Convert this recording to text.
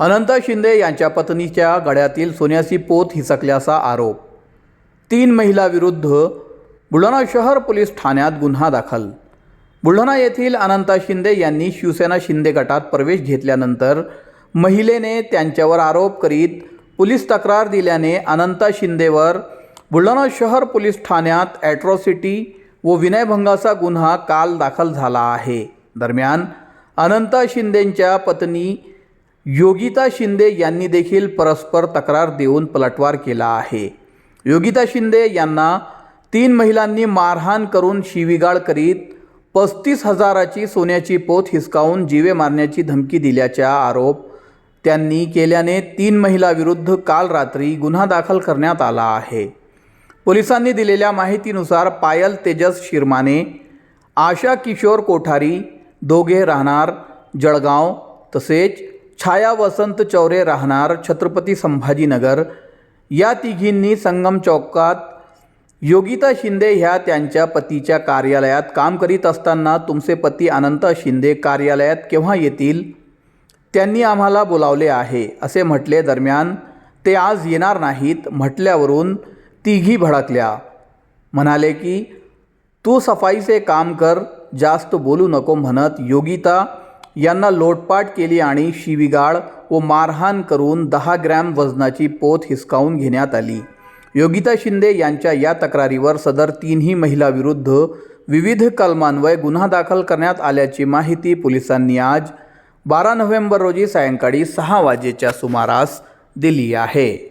अनंत शिंदे यांच्या पत्नीच्या गळ्यातील सोन्याची पोत हिसकल्याचा आरोप. तीन महिलाविरुद्ध बुलढाणा शहर पोलीस ठाण्यात गुन्हा दाखल. बुलढाणा येथील अनंता शिंदे यांनी शिवसेना शिंदे गटात प्रवेश घेतल्यानंतर महिलेने त्यांच्यावर आरोप करीत पोलीस तक्रार दिल्याने अनंता शिंदेवर बुलढाणा शहर पोलीस ठाण्यात ॲट्रॉसिटी व विनयभंगाचा गुन्हा काल दाखल झाला आहे. दरम्यान अनंता शिंदेंच्या पत्नी योगिता शिंदे यांनी देखील परस्पर तक्रार देऊन पलटवार केला आहे. योगिता शिंदे यांना तीन महिलांनी मारहाण करून शिवीगाळ करीत पस्तीस हजाराची सोन्याची पोत हिसकावून जीवे मारण्याची धमकी दिल्याचा आरोप त्यांनी केल्याने तीन महिलाविरुद्ध काल रात्री गुन्हा दाखल करण्यात आला आहे. पोलिसांनी दिलेल्या माहितीनुसार पायल तेजस शिरमाने आशा किशोर कोठारी दोघे राहणार जळगाव तसेच छाया वसंत चौरे राहणार छत्रपती संभाजीनगर. या तिघींनी संगम चौकात योगिता शिंदे ह्या त्यांच्या पतीच्या कार्यालयात काम करीत असताना तुमचे पती अनंत शिंदे कार्यालयात केव्हा येतील? त्यांनी आम्हाला बोलावले आहे असे म्हटले दरम्यान ते आज येणार नाहीत म्हटल्यावरून तिघी भडकल्या. म्हणाले की तू सफाईचे काम कर जास्त बोलू नको म्हणत योगिता यांना लोटपाट केली आणि शिवीगाळ व मारहाण करून दहा ग्रॅम वजनाची पोत हिसकावून घेण्यात आली. योगिता शिंदे यांच्या या तक्रारीवर सदर तीनही महिलाविरुद्ध विविध कलमान्वये गुन्हा दाखल करण्यात आल्याची माहिती पोलिसांनी आज बारा नोव्हेंबर रोजी सायंकाळी सहा वाजेच्या सुमारास दिली आहे.